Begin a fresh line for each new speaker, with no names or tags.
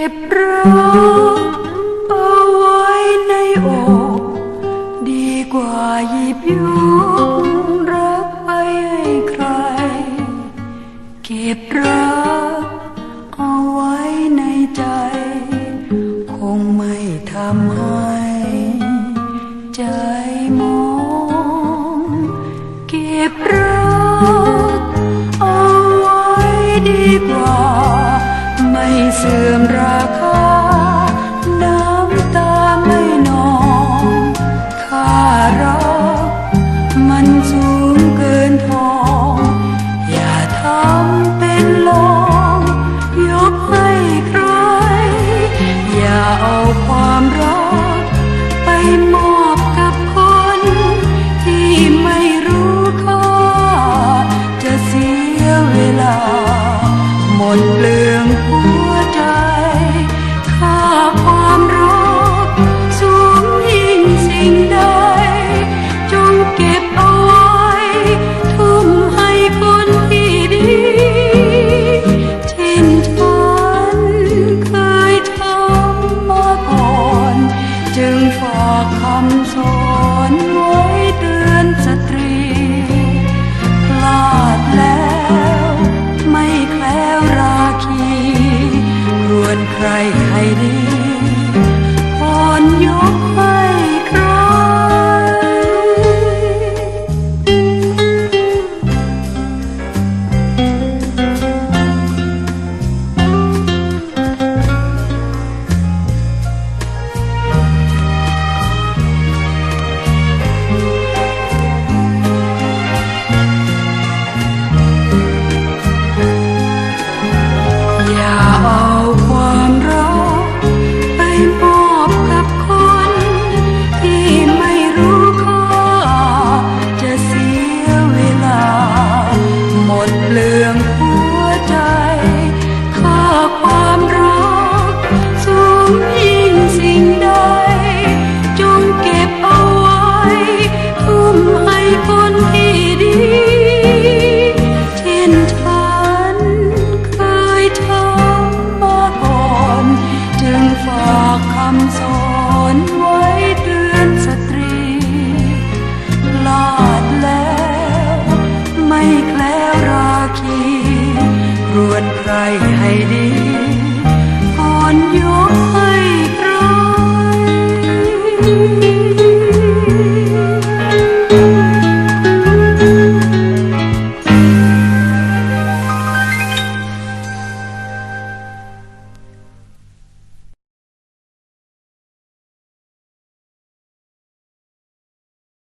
ก็บรักเอาไว้ในอกดีกว่าหยิบยกรักไปให้ใคร เก็บรัก เสื่อมรา skip on.